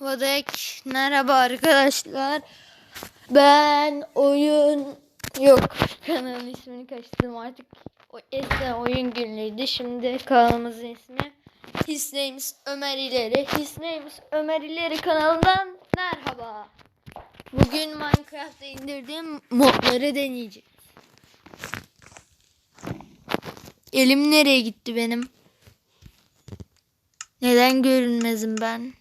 Vadek merhaba arkadaşlar. Ben oyun yok kanalın ismini kaçırdım artık. O eskiden oyun günlüydü. Şimdi kanalımızın ismi His Names Ömer İleri. His Names Ömer İleri kanalından merhaba. Bugün Minecraft'ta indirdiğim modları deneyeceğiz. Elim nereye gitti benim? Neden görünmezim ben?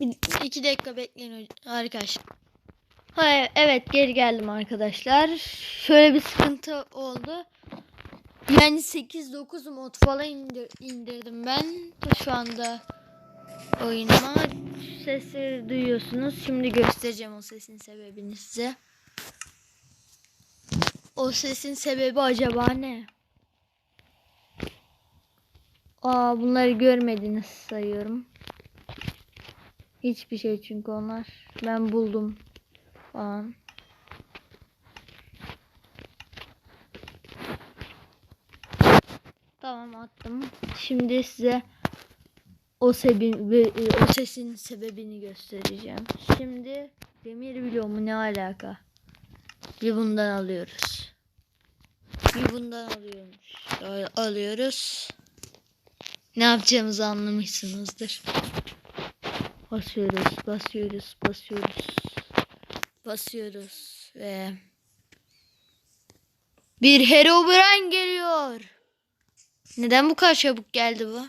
Bir, iki dakika bekleyin arkadaşlar. Ha, evet geri geldim arkadaşlar. Şöyle bir sıkıntı oldu. Yani 8-9 mod falan indir, indirdim ben. Şu anda oyunuma sesi duyuyorsunuz. Şimdi göstereceğim o sesin sebebini size. O sesin sebebi acaba ne? Aa bunları görmediniz sayıyorum. Hiçbir şey çünkü onlar. Ben buldum falan. Tamam attım. Şimdi size o sebebi o sesin sebebini göstereceğim. Şimdi demir bloğumu ne alaka? Bir bundan alıyoruz. Bir bundan alıyormuş. Al- Alıyoruz. Ne yapacağımızı anlamışsınızdır. Basıyoruz, basıyoruz, basıyoruz. Basıyoruz ve bir Herobrine geliyor. Neden bu kadar çabuk geldi bu?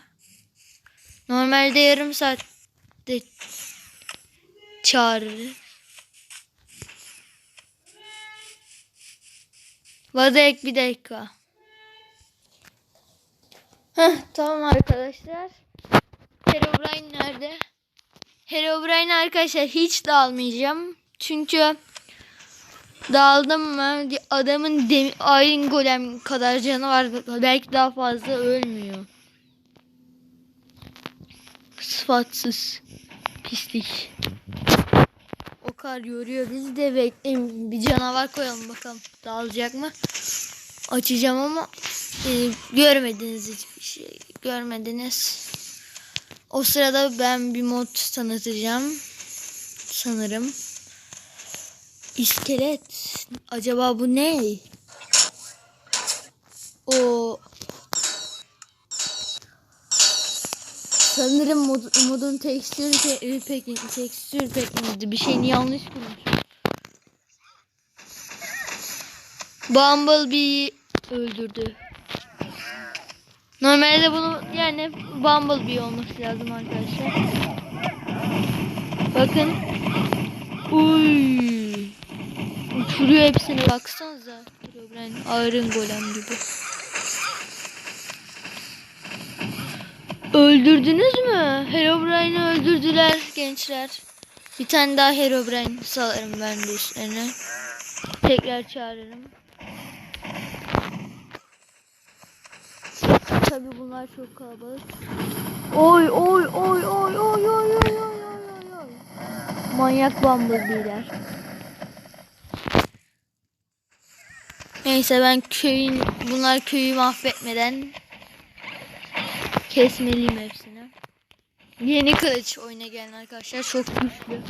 Normalde yarım saatte çağırır. Vadek bir dakika. Heh, tamam arkadaşlar. Herobrine nerede? Herobrine arkadaşlar hiç dağılmayacağım. Çünkü dağıldım mı adamın Iron Golem kadar canı var. Belki daha fazla ölmüyor. Sıfatsız pislik. O kadar yoruyor bizi de bekleyin. Bir canavar koyalım bakalım. Dağılacak mı? Açacağım ama e, görmediniz hiçbir şey. Görmediniz. O sırada ben bir mod tanıtacağım. Sanırım. İskelet. Acaba bu ne? O Sanırım mod, modun tekstür pe, pek tekstür pek miydi? Bir şeyini yanlış bulmuş. Bumblebee öldürdü. Normalde bunu yani Bumblebee olması lazım arkadaşlar. Bakın. Uy. Uçuruyor hepsini baksanıza. Herobrine Iron Golem gibi. Öldürdünüz mü? Herobrine'i öldürdüler gençler. Bir tane daha Herobrine salarım ben de üstlerine. Tekrar çağırırım. Tabi bunlar çok kalabalık. Oy oy oy oy oy oy oy oy oy oy. Manyak Bumblebee'ler. Neyse ben köyün bunlar köyü mahvetmeden kesmeliyim hepsini. Yeni kılıç oyuna gelen arkadaşlar çok güçlü.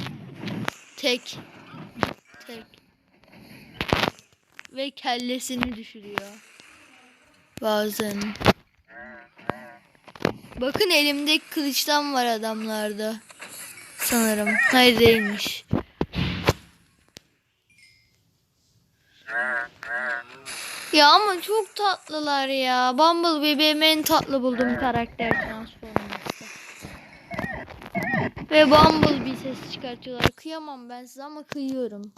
Tek tek ve kellesini düşürüyor. Bazen. Bakın elimdeki kılıçtan var adamlarda. Sanırım. Hayır değilmiş. Ya ama çok tatlılar ya. Bumblebee benim en tatlı bulduğum karakter transforması. Ve Bumblebee ses çıkartıyorlar. Kıyamam ben size ama kıyıyorum.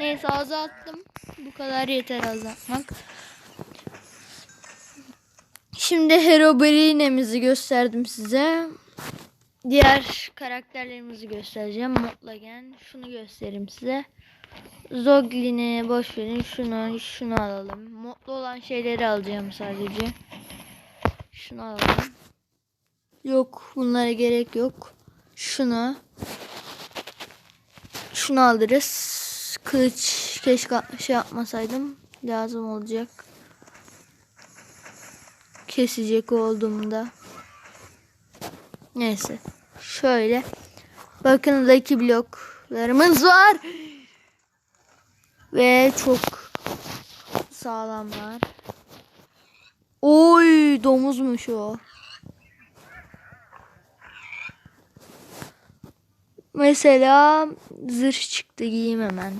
Neyse azalttım. Bu kadar yeter azaltmak. Şimdi Herobrine'mizi gösterdim size. Diğer karakterlerimizi göstereceğim. Mutlagen. Şunu göstereyim size. Zoglin'i boş verin. Şunu, şunu alalım. Mutlu olan şeyleri alacağım sadece. Şunu alalım. Yok, bunlara gerek yok. Şunu. Şunu alırız. Kılıç keşke şey yapmasaydım. lazım olacak. Kesecek olduğumda. Neyse. Şöyle. Bakın Lucky bloklarımız var. Ve çok sağlamlar. Oy domuzmuş o. Mesela zırh çıktı giyeyim hemen.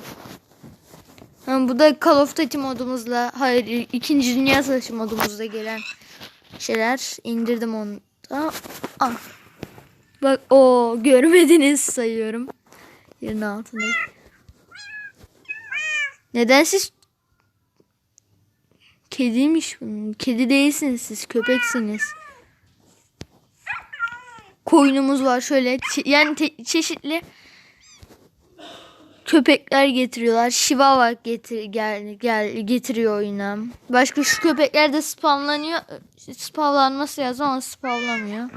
Ha, bu da Call of Duty modumuzla hayır ikinci Dünya Savaşı modumuzda gelen şeyler indirdim onu da. Ah. Bak o görmediniz sayıyorum. Yerin altında. Neden siz kediymiş bunun. Kedi değilsiniz siz köpeksiniz. Koyunumuz var şöyle yani çeşitli köpekler getiriyorlar. Chihuahua getir gel, gel getiriyor oyuna. Başka şu köpekler de spamlanıyor. Spavlanması lazım ama spavlamıyor.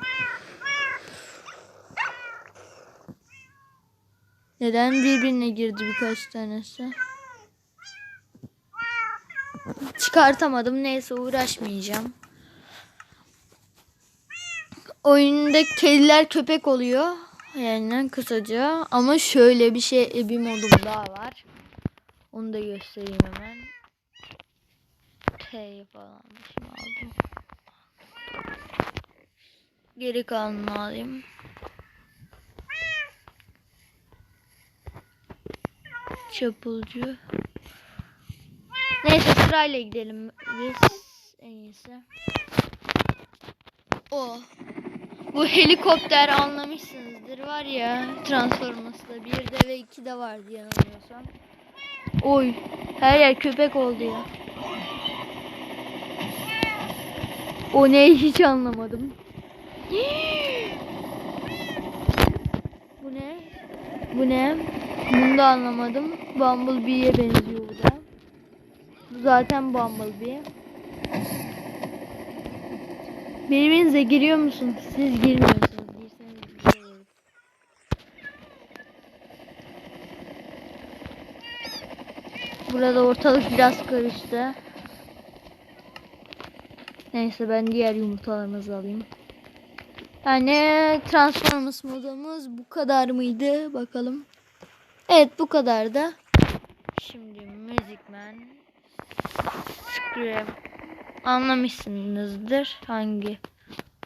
Neden birbirine girdi birkaç tanesi? Çıkartamadım. Neyse uğraşmayacağım. Oyunda kediler köpek oluyor. Yani kısaca. Ama şöyle bir şey bir modum daha var. Onu da göstereyim hemen. T falan şimdi aldım. Geri kalanını alayım. Çapulcu. Neyse sırayla gidelim biz en iyisi. O. Bu helikopter anlamışsınızdır var ya Transformers'da bir de ve iki de vardı yanılmıyorsam. Oy her yer köpek oldu ya. O ne hiç anlamadım. Bu ne? Bu ne? Bunu da anlamadım. Bumblebee'ye benziyor bu da. Bu zaten Bumblebee. Birbirinize giriyor musunuz? Siz girmiyorsunuz. Şey. Burada ortalık biraz karıştı. Neyse ben diğer yumurtalarımızı alayım. Yani Transformers modumuz bu kadar mıydı? Bakalım. Evet bu kadar da. Şimdi Music Man. Scream. Anlamışsınızdır hangi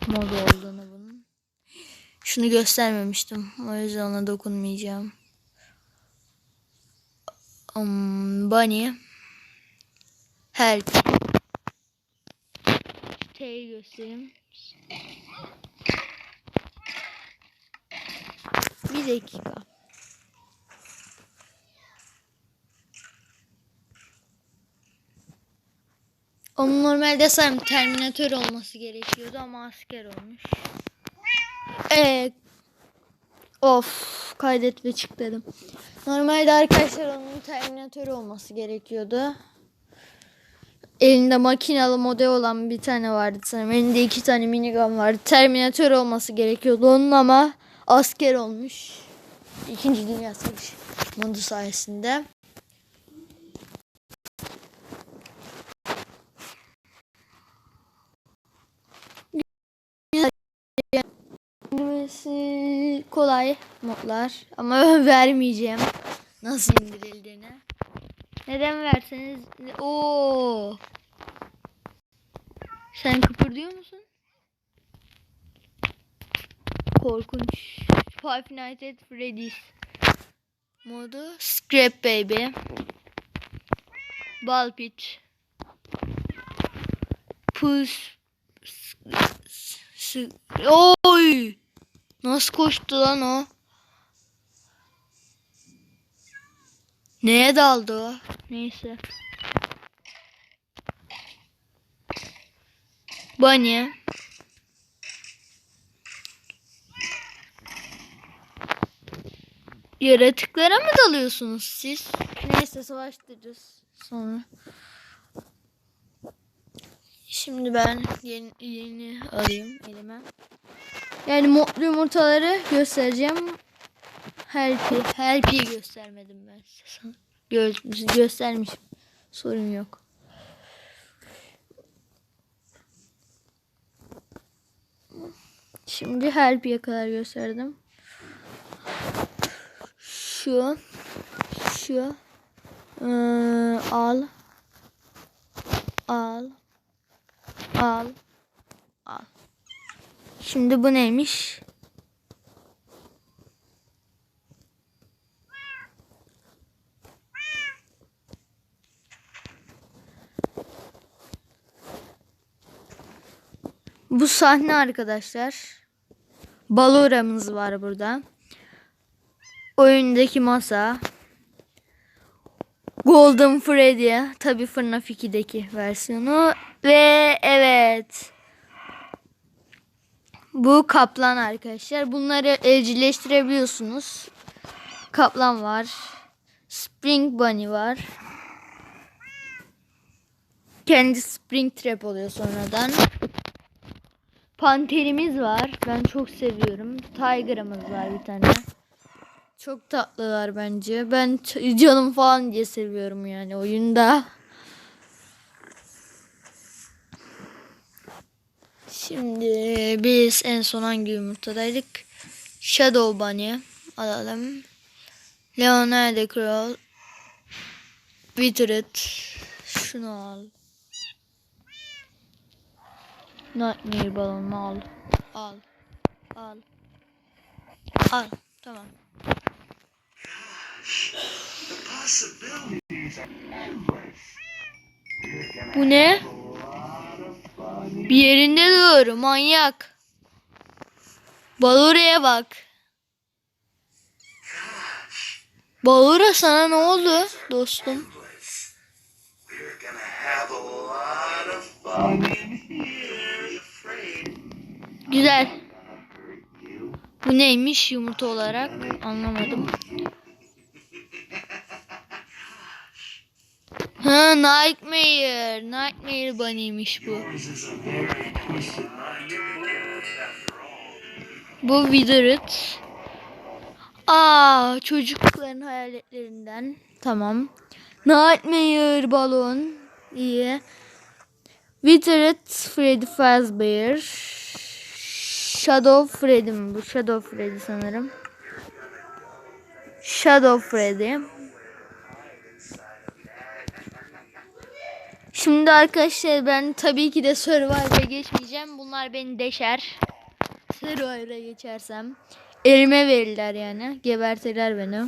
mod olduğunu bunun. Şunu göstermemiştim. O yüzden ona dokunmayacağım. Um, Bunny. Help. T'yi göstereyim. Bir dakika. Onun normalde sanırım Terminator olması gerekiyordu ama asker olmuş. Ee, of kaydet ve çık dedim. Normalde arkadaşlar onun Terminator olması gerekiyordu. Elinde makinalı model olan bir tane vardı sanırım. Elinde iki tane minigun vardı. Terminator olması gerekiyordu onun ama asker olmuş. İkinci Dünya Savaşı modu sayesinde. İndirmesi kolay modlar ama vermeyeceğim. Nasıl indirildiğini. Neden verseniz? O Sen kıpırdıyor musun? Korkunç. Five Nights at Freddy's modu. Scrap Baby. Ball Pit Push Oy! Nasıl koştu lan o? Neye daldı o? Neyse. Bunny. Yaratıklara mı dalıyorsunuz siz? Neyse savaştırırız sonra. Şimdi ben yeni, yeni alayım elime. Yani mutlu yumurtaları göstereceğim. Help'i. Help'i göstermedim ben size. Gö göstermişim. Sorun yok. Şimdi Help'i'ye kadar gösterdim. Şu. Şu. Ee, al. Al. Al. Şimdi bu neymiş? Bu sahne arkadaşlar. Baloramız var burada. Oyundaki masa. Golden Freddy. Tabi FNAF 2'deki versiyonu. Ve evet. Bu kaplan arkadaşlar. Bunları evcilleştirebiliyorsunuz. Kaplan var. Spring Bunny var. Kendi Spring Trap oluyor sonradan. Panterimiz var. Ben çok seviyorum. Tiger'ımız var bir tane. Çok tatlılar bence. Ben canım falan diye seviyorum yani oyunda. Şimdi biz en son hangi yumurtadaydık? Shadow Bunny alalım. Leonardo Crow. Withered. Şunu al. Nightmare balonu al. Al. Al. Al. Tamam. Bu ne? Bir yerinde dur manyak. Balora'ya bak. Balora sana ne oldu dostum? Güzel. Bu neymiş yumurta olarak? Anlamadım. Ha Nightmare. Nightmare Bunny'miş bu. Bu Withered. Aa çocukların hayaletlerinden. Tamam. Nightmare balon. İyi. Withered Freddy Fazbear. Shadow Freddy mi bu? Shadow Freddy sanırım. Shadow Freddy. Şimdi arkadaşlar ben tabii ki de Survivor'a geçmeyeceğim. Bunlar beni deşer. Survivor'a geçersem. Elime verirler yani. Gebertirler beni.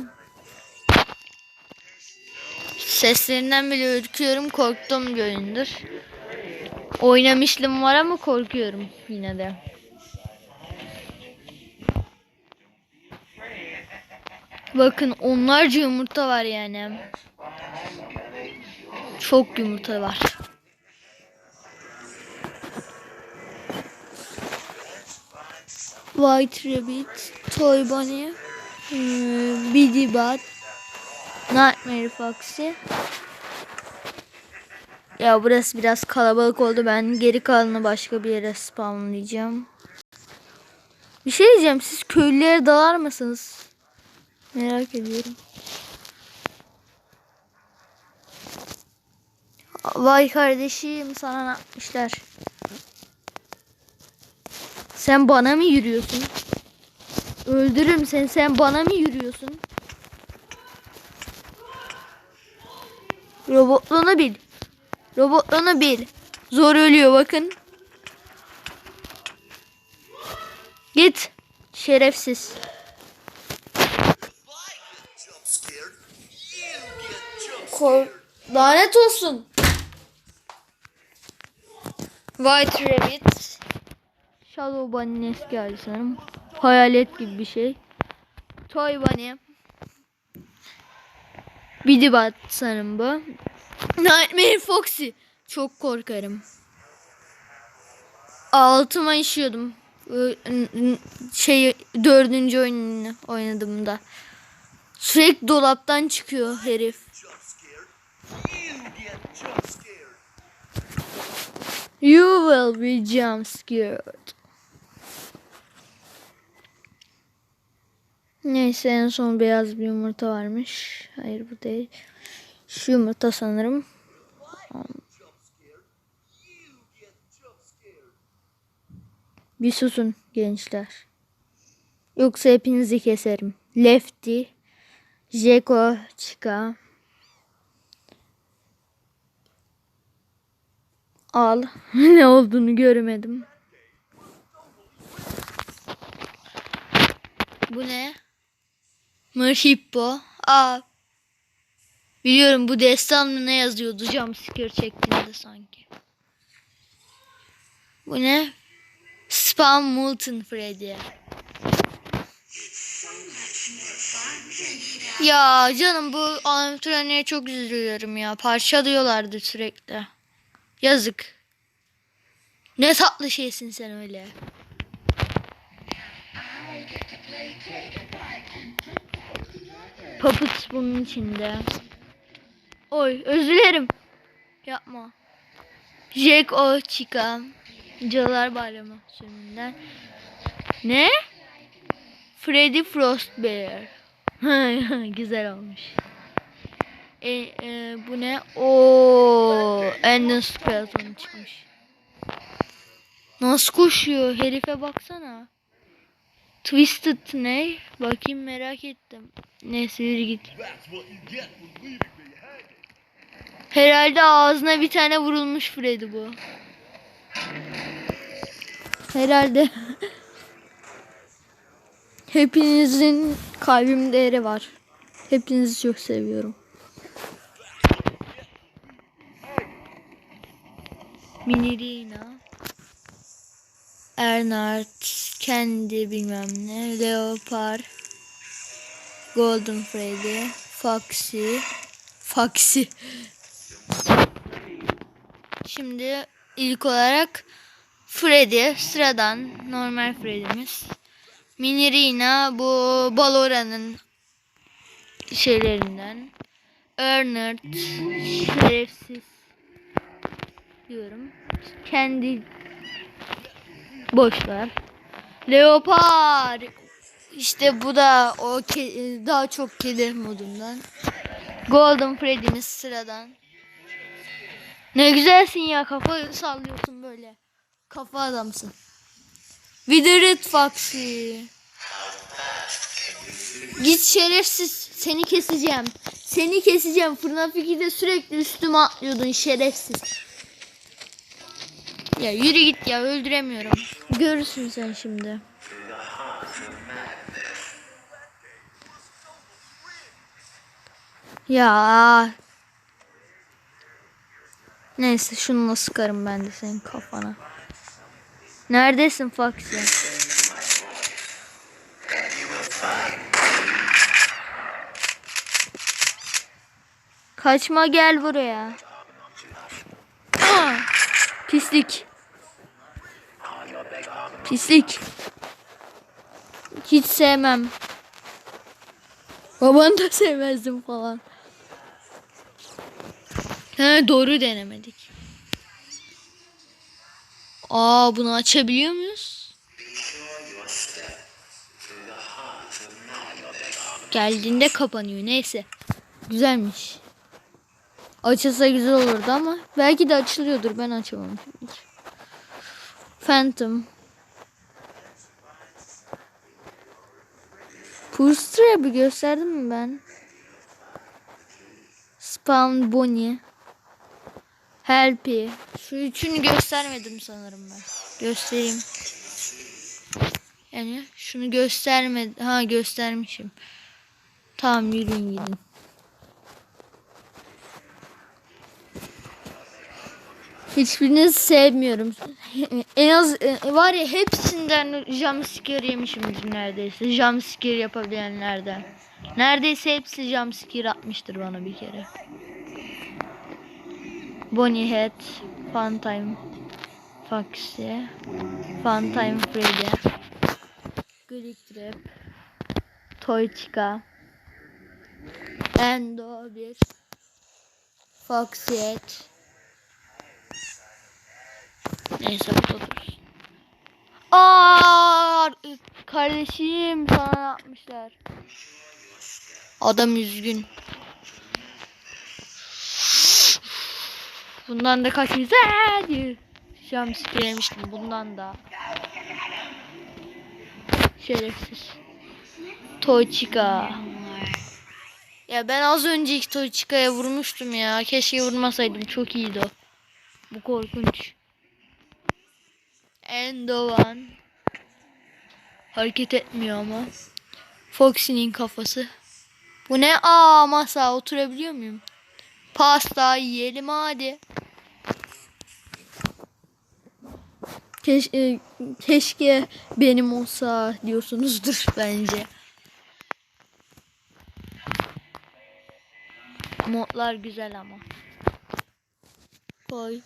Seslerinden bile ürküyorum. Korktuğum bir oyundur. Oynamışlığım var ama korkuyorum yine de. Bakın onlarca yumurta var yani. Çok yumurta var. White Rabbit, Toy Bunny, hmm, Biddy Bat, Nightmare Foxy. Ya burası biraz kalabalık oldu. Ben geri kalanını başka bir yere spawnlayacağım. Bir şey diyeceğim. Siz köylülere dalar mısınız? Merak ediyorum. Vay kardeşim sana ne yapmışlar? Sen bana mı yürüyorsun? Öldürürüm seni. Sen bana mı yürüyorsun? Robotluğunu bil. Robotluğunu bil. Zor ölüyor bakın. Git. Şerefsiz. Kor Lanet olsun. White Rabbit. Shadow Bunny'nin eski hali sanırım. Hayalet gibi bir şey. Toy Bunny. Biddybat sanırım bu. Nightmare Foxy. Çok korkarım. Altıma işiyordum. Şey dördüncü oyununu oynadığımda. Sürekli dolaptan çıkıyor herif. jump scared. You get jump scared. You will be jump scared. Neyse en son beyaz bir yumurta varmış. Hayır bu değil. Şu yumurta sanırım. Bir susun gençler. Yoksa hepinizi keserim. Lefty, Jeko, Chica. Al. ne olduğunu göremedim. Bu ne? Mırhippo. Aa. Biliyorum bu destan mı ne yazıyordu jumpscare çektiğinde sanki. Bu ne? Spam Molten Freddy. Ya canım bu animatroniğe çok üzülüyorum ya. Parçalıyorlardı sürekli. Yazık. Ne tatlı şeysin sen öyle. Puppet bunun içinde. Oy özür dilerim. Yapma. Jack o Chica. Cadılar Bayramı sürümünden. Ne? Freddy Frostbear. Güzel olmuş. E, e, bu ne? Oo, Ender Skeleton çıkmış. Nasıl koşuyor? Herife baksana. Twisted ne? Bakayım merak ettim. Neyse yürü git. Herhalde ağzına bir tane vurulmuş Freddy bu. Herhalde. Hepinizin kalbimde yeri var. Hepinizi çok seviyorum. Minirina. Ernard. Kendi bilmem ne. Leopard. Golden Freddy. Foxy. Foxy. Şimdi ilk olarak Freddy sıradan normal Freddy'miz. Minirina bu Balora'nın şeylerinden. Ernard şerefsiz diyorum. Kendi boş ver. Leopar işte bu da o daha çok kedi modundan. Golden Freddy'miz sıradan. Ne güzelsin ya kafa sallıyorsun böyle. Kafa adamsın. Withered Foxy. Git şerefsiz. Seni keseceğim. Seni keseceğim. Fırına de sürekli üstüme atlıyordun şerefsiz. Ya yürü git ya öldüremiyorum. Görürsün sen şimdi. Ya. Neyse şununla sıkarım ben de senin kafana. Neredesin Foxy? Kaçma gel buraya. Pislik. Pislik. Hiç sevmem. Babanı da sevmezdim falan. He doğru denemedik. Aa bunu açabiliyor muyuz? Geldiğinde kapanıyor neyse. Güzelmiş. Açılsa güzel olurdu ama belki de açılıyordur ben açamamışımdır. Phantom. Purstra'ya bir gösterdim mi ben? Spawn Bonnie. Helpy. Şu üçünü göstermedim sanırım ben. Göstereyim. Yani şunu göstermedim. Ha göstermişim. Tamam yürüyün gidin. Hiçbirinizi sevmiyorum. en az e, var ya hepsinden jumpscare yemişimdir neredeyse. Jumpscare yapabilenlerden. Neredeyse hepsi jumpscare atmıştır bana bir kere. Bonnie Head, Funtime Foxy, Funtime Freddy, Glick Trap, Toy Chica, Endo 1, Foxy Head, Neyse bu da dursun. Aa, kardeşim sana yapmışlar? Adam üzgün. Bundan da kaç yüz diye. Jumpscare yemiştim bundan da. Şerefsiz. Toçika. Ya ben az önceki Toçika'ya vurmuştum ya. Keşke vurmasaydım. Çok iyiydi o. Bu korkunç. Endovan. Hareket etmiyor ama. Foxy'nin kafası. Bu ne? Aa masa oturabiliyor muyum? Pasta yiyelim hadi. Keş, e, keşke benim olsa diyorsunuzdur bence. Modlar güzel ama. Koy.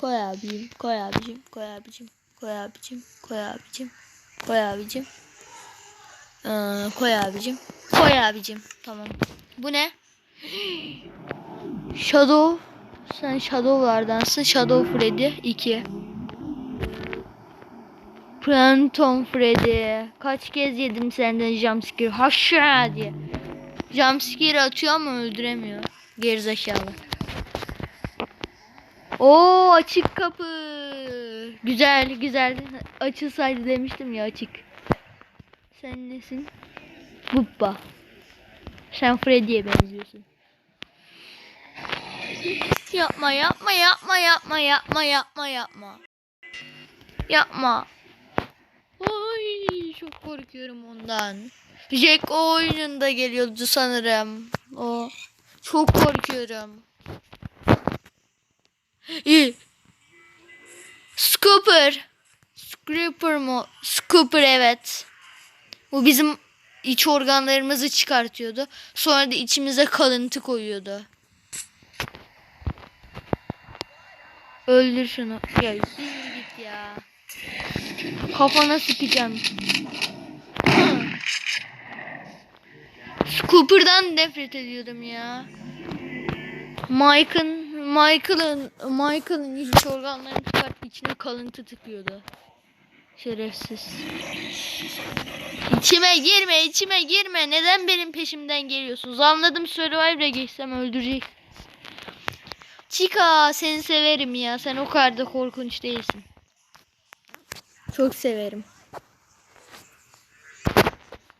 Koy abicim, koy abicim, koy abicim, koy abicim, koy abicim, koy abicim. Ee, koy abicim, koy abicim. Tamam. Bu ne? Shadow. Sen Shadow'lardansın. Shadow Freddy 2. Phantom Freddy. Kaç kez yedim senden jumpscare. Haşa diye. Jumpscare atıyor ama öldüremiyor. Gerizekalı. Oo açık kapı. Güzel güzel. Açılsaydı demiştim ya açık. Sen nesin? Bubba. Sen Freddy'ye benziyorsun. Yapma yapma yapma yapma yapma yapma yapma. Yapma. Ay çok korkuyorum ondan. Jack o oyununda geliyordu sanırım. O çok korkuyorum. Scooper. Scooper mu? Scooper evet. Bu bizim iç organlarımızı çıkartıyordu. Sonra da içimize kalıntı koyuyordu. Öldür şunu. Ya git ya. Kafana sıkacağım. Scooper'dan nefret ediyordum ya. Mike'ın Michael'ın Michael'ın iç organlarını çıkartıp içine kalıntı tıkıyordu. Şerefsiz. İçime girme, içime girme. Neden benim peşimden geliyorsunuz? Anladım Survivor'a geçsem öldürecek. Chica seni severim ya. Sen o kadar da korkunç değilsin. Çok severim.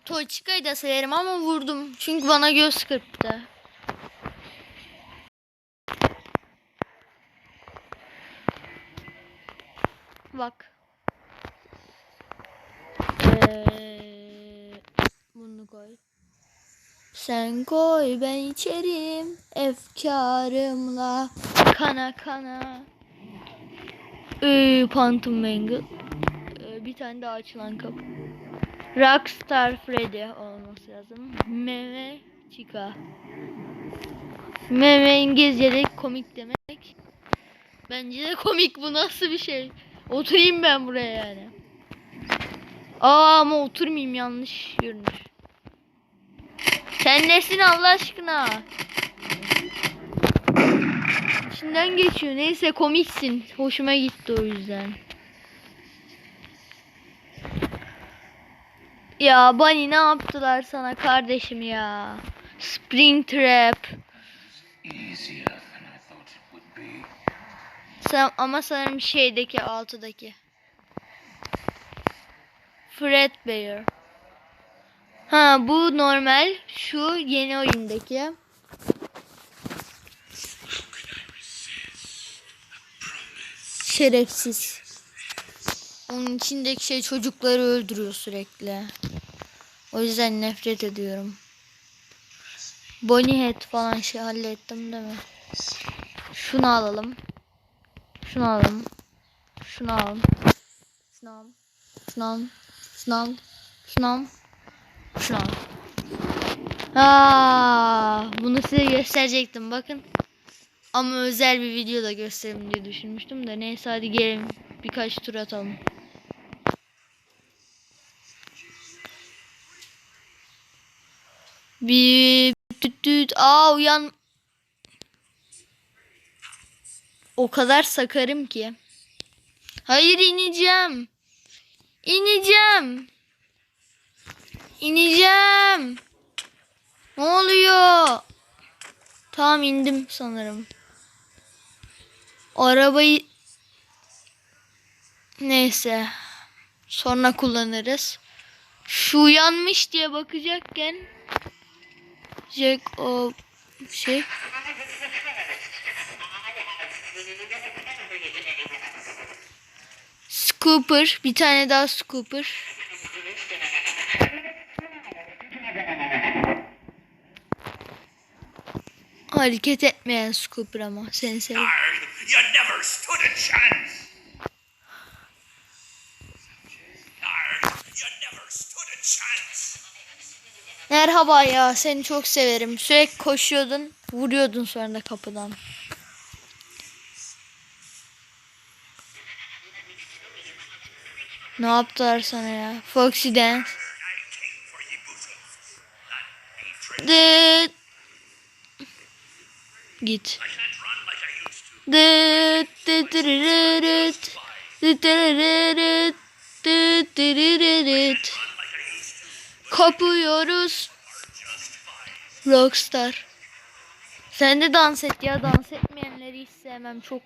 Toçika'yı da severim ama vurdum. Çünkü bana göz kırptı. Bak. Ee, bunu koy. Sen koy ben içerim efkarımla kana kana. Ee, Phantom Mangle. Ee, bir tane daha açılan kapı. Rockstar Freddy olması lazım. Meme Chica. Meme İngilizce'de komik demek. Bence de komik bu nasıl bir şey. Oturayım ben buraya yani. Aa ama oturmayayım yanlış görünür. Sen nesin Allah aşkına? İçinden geçiyor. Neyse komiksin. Hoşuma gitti o yüzden. Ya Bunny ne yaptılar sana kardeşim ya? Spring Trap. Easier ama sanırım şeydeki altıdaki. Fred Bear. Ha bu normal. Şu yeni oyundaki. Şerefsiz. Onun içindeki şey çocukları öldürüyor sürekli. O yüzden nefret ediyorum. Bonnie Head falan şey hallettim değil mi? Şunu alalım. Şunu alalım. Şunu alalım. Şunu alalım. Şunu alalım. Şunu alalım. Şunu alalım. Şunu alalım. Aa, bunu size gösterecektim bakın. Ama özel bir videoda göstereyim diye düşünmüştüm de neyse hadi gelin birkaç tur atalım. Bir tüt tüt aa uyan o kadar sakarım ki. Hayır ineceğim. İneceğim. İneceğim. Ne oluyor? Tamam indim sanırım. Arabayı neyse sonra kullanırız. Şu uyanmış diye bakacakken Jack o şey Scooper bir tane daha Scooper Hareket etmeyen Scooper ama seni seviyorum. Merhaba ya seni çok severim. Sürekli koşuyordun vuruyordun sonra da kapıdan. Ne yaptılar sana ya? Foxy Dance. Dıt. Git. Dıt, dıt. Dıt. Dıt, to. Kopuyoruz. Just fine. Rockstar. Sen de dans et ya. Dans etmeyenleri hiç sevmem. Çok